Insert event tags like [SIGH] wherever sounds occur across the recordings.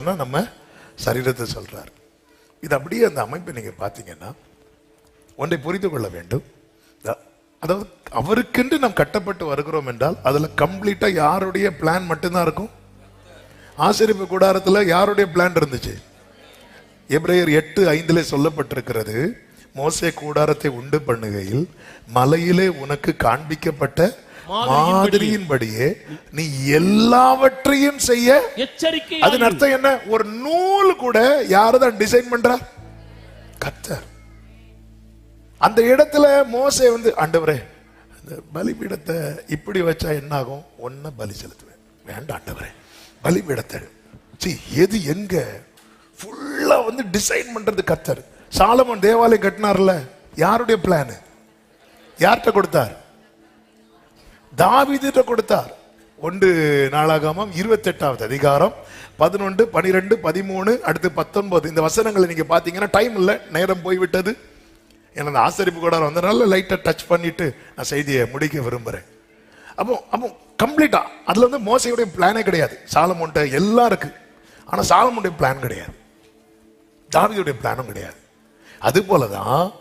நம்ம சரீரத்தை சொல்றார். இது அப்படியே அந்த அமைப்பை நீங்க பார்த்தீங்கன்னா ஒன்றை புரிந்து கொள்ள வேண்டும். அதாவது அவருக்கென்று நாம் கட்டப்பட்டு வருகிறோம் என்றால் அதுல கம்ப்ளீட்டா யாருடைய பிளான் மட்டும்தான் இருக்கும்? ஆசிரியப்பு கூடாரத்துல யாருடைய பிளான் இருந்துச்சு? எப்ரேயர் எட்டு ஐந்திலே சொல்லப்பட்டிருக்கிறது மோசே கூடாரத்தை உண்டு பண்ணுகையில் மலையிலே உனக்கு காண்பிக்கப்பட்ட மாதிரியின்படியே நீ எல்லாவற்றையும் செய்ய. எச்சரிக்கை அதன் அர்த்தம் என்ன? ஒரு நூல் கூட யாருதான் டிசைன் பண்றா? கத்தர். அந்த இடத்துல மோசே வந்து ஆண்டவரே அந்த பலிபீடத்தை இப்படி வச்சா என்ன ஆகும் ஒன்ன பலி செலுத்துவேன். வேண்டாம் ஆண்டவரே பலிபீடத்தை சீ எது எங்க? ஃபுல்லா வந்து டிசைன் பண்றது கத்தர். சாலமன் தேவாலயம் கட்டினார்ல? யாருடைய பிளான் யார்கிட்ட கொடுத்தார்? தாவிதிட்ட கொடுத்தார். ஒன்று நாளாகாமம் இருபத்தெட்டாவது அதிகாரம் பதினொன்று பனிரெண்டு பதிமூணு அடுத்து பத்தொன்பது. இந்த வசனங்களை நீங்கள் பார்த்தீங்கன்னா டைம் இல்லை நேரம் போய்விட்டது. எனது ஆசரிப்பு கூட வந்ததுனால லைட்டாக டச் பண்ணிட்டு நான் செய்தியை முடிக்க விரும்புகிறேன் அப்போ அப்போ கம்ப்ளீட்டாக அதில் வந்து மோசையுடைய பிளானே கிடையாது. சாலமோன்ட்ட எல்லாம் இருக்குது ஆனால் சாலமோனுடைய பிளான் கிடையாது. தாவியுடைய பிளானும் கிடையாது. அது போலதான்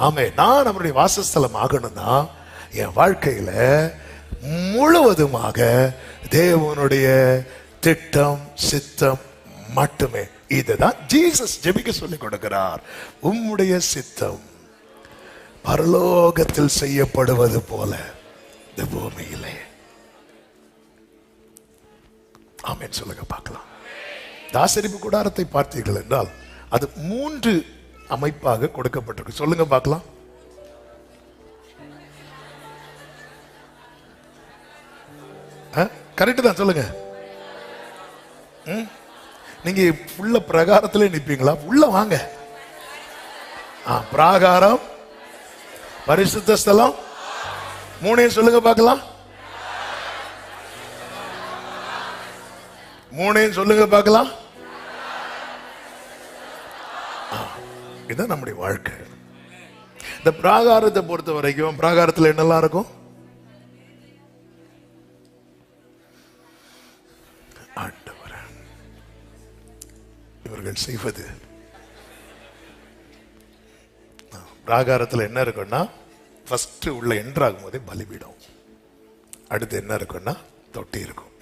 ஆமே நான் நம்மளுடைய வாசஸ்தலம் ஆகணும்னா என் வாழ்க்கையில முழுவதுமாக தேவனுடைய திட்டம் சித்தம் மட்டுமே. இதுதான் ஜீசஸ் ஜெபிக்க சொல்லிக் கொடுக்கிறார். உம்முடைய சித்தம் பரலோகத்தில் செய்யப்படுவது போல இந்த பூமியிலே. ஆமேன். சொல்லுங்க பார்க்கலாம். தாசரிப்பு கூடாரத்தை பார்த்தீர்கள் என்றால் அது மூன்று அமைப்பாக கொடுக்கப்பட்டிருக்கு. சொல்லுங்க பார்க்கலாம். கரெக்ட் தான் சொல்லுங்க. ம்? நீங்க உள்ள பிரகாரத்திலே நிற்பீங்களா? உள்ள வாங்க. ஆ, பிராகாரம் பரிசுத்த ஸ்தலம் மூணையும் சொல்லுங்க பார்க்கலாம். மூணையும் சொல்லுங்க பார்க்கலாம். இதுதான் நம்முடைய வாழ்க்கை. இந்த பிராகாரத்தை பொறுத்த வரைக்கும் பிராகாரத்தில் என்னெல்லாம் இருக்கும்? ஆண்டவரே இவர்கள் செய்வது. பிராகாரத்தில் என்ன இருக்குன்னா ஃபர்ஸ்ட் உள்ள என்ட்ராகும் போதே பலிபீடம். அடுத்து என்ன இருக்குன்னா தொட்டி இருக்கும்.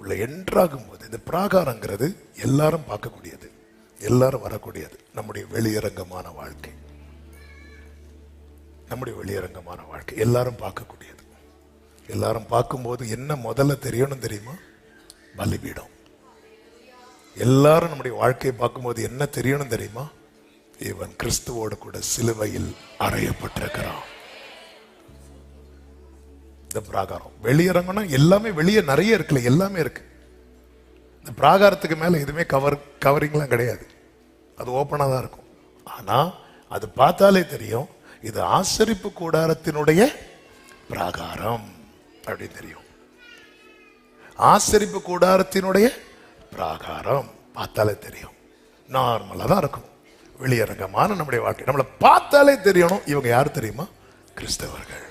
உள்ள என்ட்ராகும் போது இந்த பிராகாரங்கிறது எல்லாரும் பார்க்கக்கூடியது. எல்லாரும் வரக்கூடியது. நம்முடைய வெளியரங்கமான வாழ்க்கை. நம்முடைய வெளியரங்கமான வாழ்க்கை. எல்லாரும் பார்க்கக்கூடியது. எல்லாரும் பார்க்கும்போது என்ன முதல்ல தெரியணும் தெரியுமா? பலிபீடம். எல்லாரும் நம்முடைய வாழ்க்கையை பார்க்கும்போது என்ன தெரியணும் தெரியுமா? இவன் கிறிஸ்துவோடு கூட சிலுவையில் அறையப்பட்டிருக்கிறான். இந்த பிராகாரம். வெளியரங்கம்னா எல்லாமே வெளியே நிறைய இருக்குல்ல எல்லாமே இருக்கு. இந்த பிராகாரத்துக்கு மேலே எதுவுமே கவர் கவரிங்லாம் கிடையாது. அது ஓப்பனாக தான் இருக்கும். ஆனா அது பார்த்தாலே தெரியும் இது ஆசரிப்பு கூடாரத்தினுடைய பிராகாரம் அப்படின்னு தெரியும். ஆசரிப்பு கூடாரத்தினுடைய பிராகாரம் பார்த்தாலே தெரியும். நார்மலாக தான் இருக்கும். வெளியரங்கமான நம்முடைய வாழ்க்கை. நம்மளை பார்த்தாலே தெரியணும். இவங்க யார் தெரியுமா? கிறிஸ்தவர்கள்.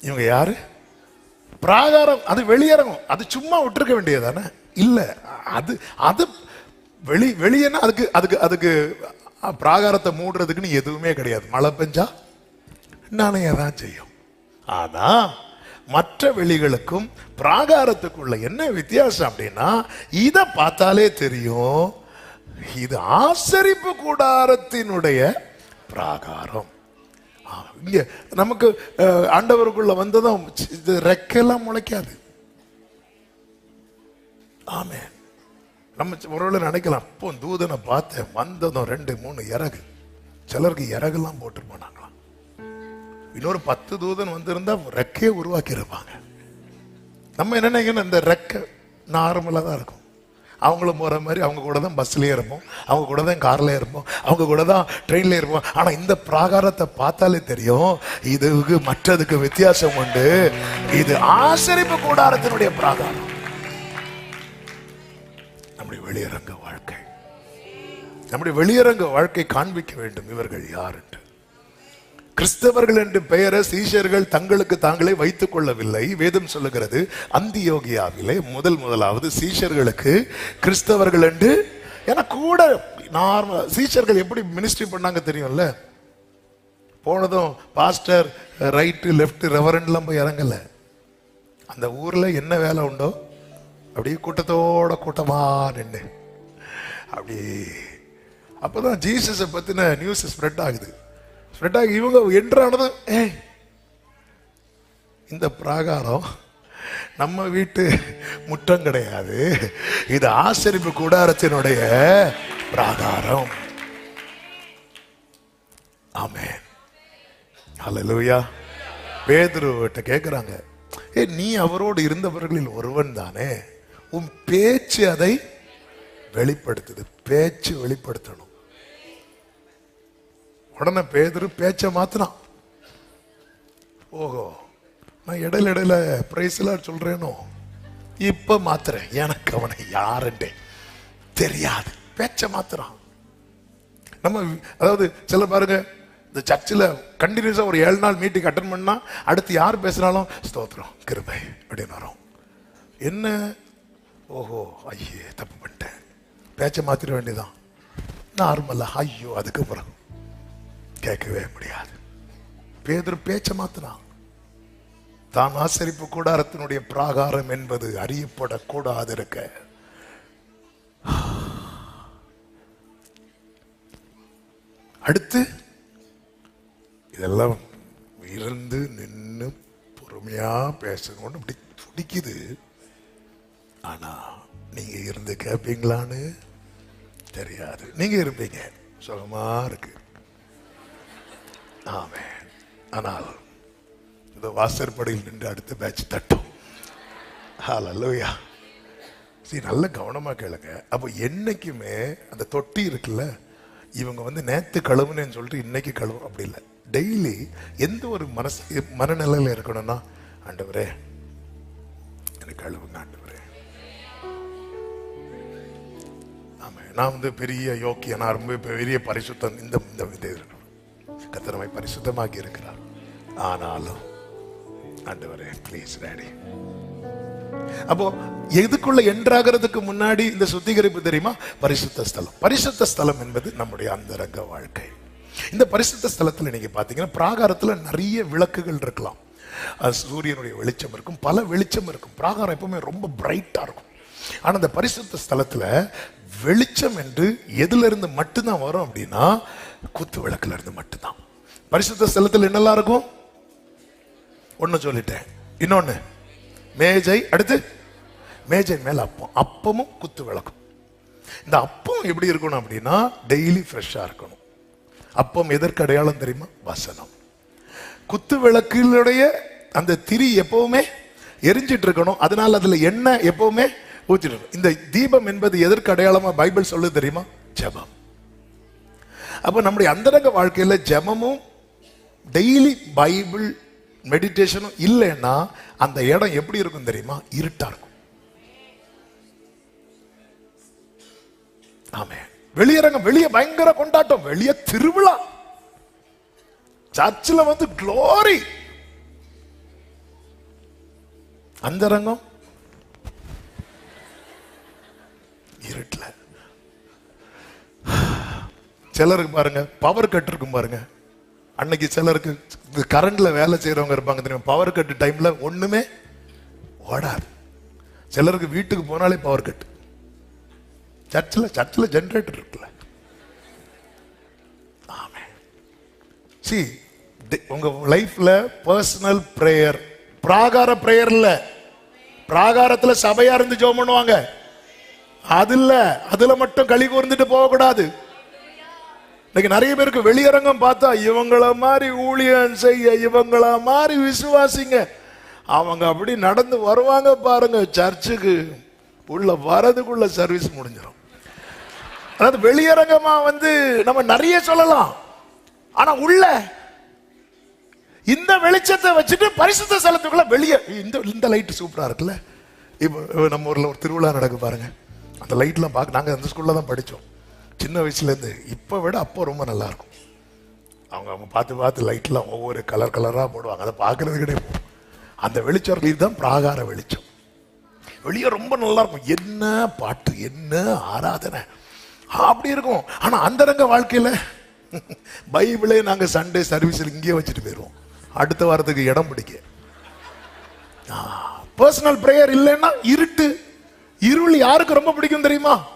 இவங்க யாரு? பிராகாரம். அது வெளியரங்கம். அது சும்மா விட்டுருக்க வேண்டியதானே இல்லை அது அது வெளி வெளியேன்னா அதுக்கு அதுக்கு அதுக்கு பிராகாரத்தை மூடுறதுக்குன்னு எதுவுமே கிடையாது. மழை பெஞ்சா நானே தான் செய்யும். ஆனா மற்ற வெளிகளுக்கும் பிராகாரத்துக்குள்ள என்ன வித்தியாசம் அப்படின்னா இதை பார்த்தாலே தெரியும் இது ஆசரிப்பு கூடாரத்தினுடைய பிராகாரம். ஆ, நமக்கு ஆண்டவருக்குள்ள வந்ததும் இது ரெக்கெல்லாம் முளைக்காது. ஆமே நம்ம ஒருவேளை நினைக்கலாம் அப்போ தூதனை பார்த்தேன் வந்ததும் ரெண்டு மூணு இறகு. சிலருக்கு இறகுலாம் போட்டு போனாங்களாம். இன்னொரு பத்து தூதன் வந்திருந்தா ரெக்கையை உருவாக்கி இருப்பாங்க நம்ம என்ன நினைக்கணும்? இந்த ரெக்கை நார்மலாக தான் இருக்கும். அவங்களும் போகிற மாதிரி அவங்க கூட தான் பஸ்லேயே இருப்போம் அவங்க கூட தான் கார்ல இருப்போம் அவங்க கூட தான் ட்ரெயின்ல இருப்போம். ஆனால் இந்த பிராகாரத்தை பார்த்தாலே தெரியும் இதுக்கு மற்றதுக்கு வித்தியாசம் உண்டு. இது ஆசரிப்பு கூடாரத்தினுடைய பிராகாரம். வெளியரங்க வாழ்க்கை. நம்முடைய வெளியரங்க வாழ்க்கை காண்பிக்க வேண்டும். இவர்கள் யார் என்று. கிறிஸ்தவர்கள் என்று பெயரை சீஷர்கள் தங்களுக்கு தாங்களே வைத்துக் கொள்ளவில்லை. வேதம் சொல்லுகிறது அந்தியோகியாவிலே முதல் முதலாவது சீஷர்களுக்கு கிறிஸ்தவர்கள் என்று ஏன்னா கூட நார்மல் சீஷர்கள் எப்படி மினிஸ்ட்ரி பண்ணாங்க தெரியும்ல? போனதும் பாஸ்டர் ரைட்டு லெஃப்ட் ரெவரண்ட்லாம் போய் இறங்கல. அந்த ஊர்ல என்ன வேலை உண்டோ? அப்படியே கூட்டத்தோட கூட்டமா நின்று அப்படி அப்போதான் ஜீசஸை பத்தின நியூஸ் ஸ்ப்ரெட் ஆகுது. ஸ்ப்ரெட் ஆகி இவங்க என்றானதும் ஏய் இந்த பிராகாரம் நம்ம வீட்டு முற்றம் கிடையாது. இது ஆசரிப்பு கூடாரத்தினுடைய பிராகாரம். ஆமே அலலுவையா பேதுருவிட்ட கேட்குறாங்க ஏ நீ அவரோடு இருந்தவர்களில் ஒருவன் தானே? உன் பேச்சு அதை வெளிப்படுத்துது. பேச்சு வெளிப்படுத்தணும். உடனே பேதரு பேச்ச மாத்தினான். ஓஹோ நான் இடையில இடையில பிரைஸ்லாம் சொல்றேனோ? இப்ப மாத்துறேன். எனக்கு அவனை யாருன்றே தெரியாது. பேச்ச மாத்துறான். நம்ம அதாவது சில பாருங்க இந்த சர்ச்சில் கண்டினியூஸாக ஒரு ஏழு நாள் மீட்டிங் அட்டன் பண்ணா அடுத்து யார் பேசுனாலும் ஸ்தோத்திரம் கிருபை அப்படின்னு வரும். என்ன? ஓஹோ ஐயே தப்பு பண்ணிட்டேன். பேச்சை மாற்றிட வேண்டியதான் நார்மலாக ஐயோ அதுக்கு அதுக்கப்புறம் கேட்கவே முடியாது. பேதர் பேச்சை மாத்தினான். தான் ஆசரிப்பு கூடாரத்தினுடைய பிராகாரம் என்பது அறியப்படக்கூடாது இருக்க அடுத்து இதெல்லாம் இருந்து நின்று பொறுமையா பேசணும்னு அப்படி துடிக்குது. ஆனா நீங்க இருந்து கேட்பீங்களான்னு தெரியாது. நீங்க இருப்பீங்க. சுகமா இருக்கு. ஆமே ஆனால் இந்த வாசற்படியில் நின்று அடுத்த பேட்ச் தட்டும். அல்லவையா சரி நல்ல கவனமா கேளுங்க. அப்போ என்னைக்குமே அந்த தொட்டி இருக்குல்ல இவங்க வந்து நேத்து கழுவுனேன்னு சொல்லிட்டு இன்னைக்கு கழுவும். அப்படி இல்லை. டெய்லி எந்த ஒரு மனசு மனநிலையில இருக்கணும்னா ஆண்டவரே எனக்கு கழுவுங்க ஆண்டு நான் வந்து பெரிய யோக்கிய நான் ரொம்ப பெரிய பரிசுத்தம் இந்த இந்த இது கத்தனமை பரிசுத்தமாக்கி இருக்கிறார். ஆனாலும் ஆண்டவரே ப்ளீஸ் டேடி அப்போ எதுக்குள்ள என்றாகிறதுக்கு முன்னாடி இந்த சுத்திகரிப்பு தெரியுமா? பரிசுத்த ஸ்தலம். பரிசுத்த ஸ்தலம் என்பது நம்முடைய அந்தரங்க வாழ்க்கை. இந்த பரிசுத்த ஸ்தலத்துல நீங்க பாத்தீங்கன்னா பிராகாரத்துல நிறைய விளக்குகள் இருக்கலாம். சூரியனுடைய வெளிச்சம் இருக்கும். பல வெளிச்சம் இருக்கும். பிராகாரம் எப்பவுமே ரொம்ப பிரைட்டா இருக்கும். ஆனா இந்த பரிசுத்த ஸ்தலத்துல வெளிச்சம் என்று எதுல இருந்து மட்டும்தான் வரும் அப்படின்னா குத்து விளக்குல இருந்து மட்டும்தான். பரிசுத்த ஸ்தலத்தில் என்னெல்லாம் இருக்கும்? ஒன்னு சொல்லிட்டேன். இன்னொன்னு மேஜை அடுத்து மேஜை மேல அப்பம். அப்பமும் குத்து விளக்கும். இந்த அப்பம் எப்படி இருக்கணும் அப்படின்னா டெய்லி ஃப்ரெஷ்ஷாக இருக்கணும். அப்பம் எதற்கு அடையாளம் தெரியுமா? வசனம். குத்து விளக்கினுடைய அந்த திரி எப்பவுமே எரிஞ்சிட்டு இருக்கணும். அதனால அதுல எண்ணெய் எப்பவுமே ஊத்திட்டு இந்த தீபம் என்பது எதற்கு அடையாளமா பைபிள் சொல்லு தெரியுமா? ஜெபம். அப்ப நம்முடைய அந்தரங்க வாழ்க்கையில ஜெபமும் டெய்லி பைபிள் மெடிடேஷனும் இல்லைன்னா அந்த இடம் எப்படி இருக்கும் தெரியுமா? இருட்டா இருக்கும். ஆமே வெளியரங்கம் வெளியே பயங்கர கொண்டாட்டம் வெளியே திருவிழா. சர்ச்சில் வந்து க்ளோரி அந்தரங்கம் ஸ்பிரிட்ல சிலருக்கு பாருங்க பவர் கட் இருக்கும் பாருங்க. அன்னைக்கு சிலருக்கு இந்த கரண்ட்ல வேலை செய்யறவங்க இருப்பாங்க தெரியுமா? பவர் கட் டைம்ல ஒண்ணுமே ஓடாது. சிலருக்கு வீட்டுக்கு போனாலே பவர் கட் சர்ச்சில் சர்ச்சில் ஜென்ரேட்டர் இருக்குல்ல. ஆமே சி உங்க லைஃப்ல பர்சனல் பிரேயர் பிராகார பிரேயர் இல்ல. பிராகாரத்துல சபையா இருந்து ஜெபம் பண்ணுவாங்க. அது அதுல மட்டும் களி கூர்ந்துட்டு போக கூடாது இன்னைக்கு நிறைய பேருக்கு வெளியரங்கம் பார்த்தா இவங்கள மாதிரி ஊழியம் செய்ய இவங்கள மாதிரி விசுவாசிங்க. அவங்க அப்படி நடந்து வருவாங்க பாருங்க சர்ச்சுக்கு. உள்ள வரதுக்குள்ள சர்வீஸ் முடிஞ்சிடும் அதாவது வெளியரங்கமா வந்து நம்ம நிறைய சொல்லலாம். ஆனா உள்ள இந்த வெளிச்சத்தை வச்சுட்டு பரிசுத்த ஸ்தலத்துக்குள்ள வெளியே இந்த இந்த லைட் சூப்பரா இருக்குல்ல? இப்போ நம்ம ஊர்ல ஒரு திருவிழா நடக்கு பாருங்க. அந்த லைட்லாம் பார்க்க நாங்கள் அந்த ஸ்கூலில் தான் படித்தோம் சின்ன வயசுலேருந்து இப்போ விட அப்போ ரொம்ப நல்லா இருக்கும் அவங்க அவங்க பார்த்து பார்த்து லைட்லாம் ஒவ்வொரு கலர் கலராக போடுவாங்க. அதை பார்க்குறது கிடையாது. அந்த வெளிச்சம் இதுதான் பிராகார வெளிச்சம். வெளியே ரொம்ப நல்லா இருக்கும் என்ன பாட்டு என்ன ஆராதனை. அப்படி இருக்கும். ஆனால் அந்தரங்க வாழ்க்கையில் [LAUGHS] பைபிளே நாங்கள் சண்டே சர்வீஸில் இங்கேயே வச்சுட்டு போயிடுவோம் அடுத்த வாரத்துக்கு இடம் பிடிக்க. பர்சனல் ப்ரேயர் இல்லைன்னா இருட்டு. இருள் யாருக்கு ரொம்ப பிடிக்கும் தெரியுமா?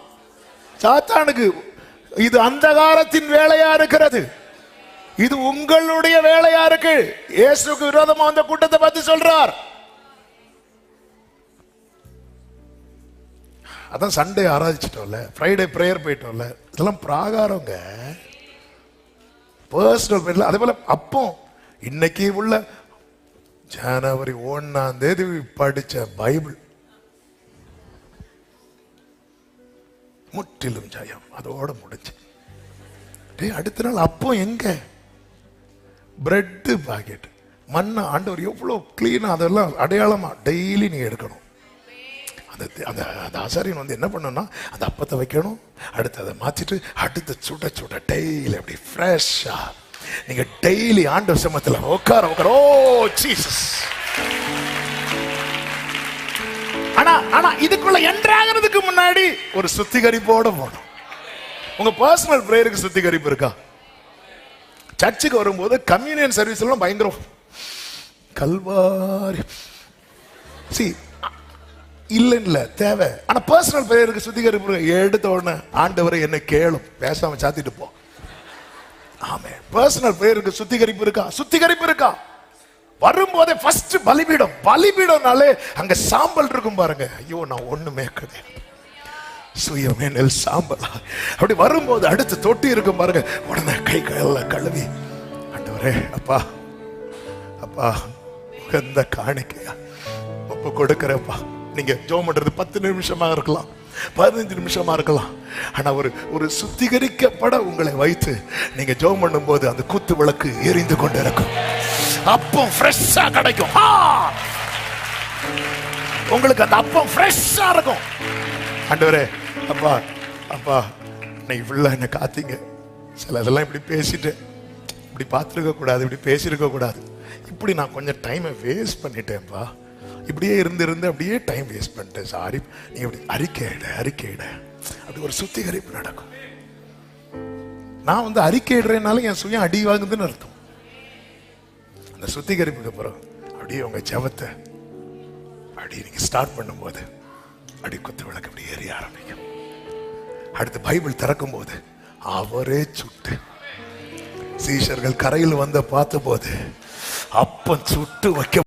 சாத்தானுக்கு. இது அந்தகாரத்தின் வேலையா இருக்கிறது. இது உங்களுடைய வேலையா இருக்கு. இயேசுக்கு விரோதமா அந்த கூட்டத்தை பத்தி சொல்றார். அதான் சண்டே ஆராதிச்சிட்டோம்ல. ஃப்ரைடே ப்ரேயர் போயிட்டோம்ல. இதெல்லாம் பிராகாரங்க. பர்சனல் பேர்ல அதே போல அப்போ இன்னைக்கு உள்ள ஜனவரி ஒன்னாம் தேதி படிச்ச பைபிள் முற்றிலும் ஜெயம். அதோட முடிஞ்சு. டேய் அடுத்த நாள் அப்போ எங்க? பிரெட்டு பாக்கெட் மண்ணை ஆண்டவர் எவ்வளோ கிளீனாக அதெல்லாம் அடையாளமா டெய்லி நீ எடுக்கணும். அந்த அந்த அந்த ஆசாரியன் வந்து என்ன பண்ணணும்னா அந்த அப்பத்தை வைக்கணும். அடுத்து அதை மாற்றிட்டு அடுத்து சுட சுட டெய்லி அப்படி ஃப்ரெஷ்ஷாக நீங்கள் டெய்லி ஆண்டு சமத்தில் உட்கார உட்கார ஓ சீசஸ் ஆனா ஆனா இதுக்குள்ள என்ட்ராகிறதுக்கு முன்னாடி ஒரு சுத்திகரிப்போட போகணும். உங்க பர்சனல் பிரேயருக்கு சுத்திகரிப்பு இருக்கா? சர்ச்சுக்கு வரும்போது கம்யூனியன் சர்வீஸ் எல்லாம் பயங்கரம். கல்வாரி. சி இல்ல இல்ல தேவை. ஆனா பர்சனல் பிரேயருக்கு சுத்திகரிப்பு எடுத்த உடனே ஆண்டவரை என்ன கேளும். பேசாம சாத்திட்டு போ. ஆமே பர்சனல் பிரேயருக்கு சுத்திகரிப்பு இருக்கா? சுத்திகரிப்பு இருக்கா? வரும்போதே ஃபர்ஸ்ட் பலிபீடம். பலிபீடம்னாலே அங்க சாம்பல் இருக்கும் பாருங்க. ஐயோ நான் ஒண்ணுமே கிடையாது சுயமேனல் சாம்பல். அப்படி வரும்போது அடுத்து தொட்டி இருக்கும் பாருங்க. உடனே கை கையெல்லாம் கழுவி. ஆண்டவரே அப்பா அப்பா உகந்த காணிக்கையா. ஒப்பு கொடுக்கிறப்பா நீங்க ஜோம் பண்றது பத்து நிமிஷமா இருக்கலாம். பதினஞ்சு நிமிஷமா இருக்கலாம். ஆனா ஒரு ஒரு சுத்திகரிக்கப்பட உங்களை வைத்து நீங்க ஜோம் பண்ணும்போது அந்த கூத்து விளக்கு எரிந்து கொண்டு இருக்கும் அப்பம் ஃப்ரெஷ்ஷா கிடைக்கும். உங்களுக்கு அந்த அப்பம் ஃப்ரெஷ்ஷா இருக்கும். ஆண்டவரே அப்பா அப்பா இன்னைக்கு ஃபுல்லா என்ன காத்தீங்க. சில இதெல்லாம் இப்படி பேசிட்டு இப்படி பார்த்துருக்க கூடாது இப்படி பேசியிருக்க கூடாது. இப்படி நான் கொஞ்சம் டைமை வேஸ்ட் பண்ணிட்டேன்ப்பா இப்படியே இருந்து இருந்து அப்படியே டைம் வேஸ்ட் பண்ணிட்டேன். சாரி நீ இப்படி அறிக்கையிட அறிக்கையிட. அப்படி ஒரு சுத்திகரிப்பு நடக்கும். நான் வந்து அறிக்கையிடுறேனால என் சுயம் அடி வாங்குதுன்னு அர்த்தம். அந்த சுத்திகரிப்புக்கு அப்புறம் அப்படியே உங்க ஜபத்தை அப்படி நீங்க ஸ்டார்ட் பண்ணும்போது அப்படி குத்து விளக்கு அப்படி ஏறி ஆரம்பிக்கும். அடுத்து பைபிள் திறக்கும் போது அவரே சுட்டு சீஷர்கள் கரையில் வந்த பார்த்தபோது அப்பம் சுட்டு வைக்க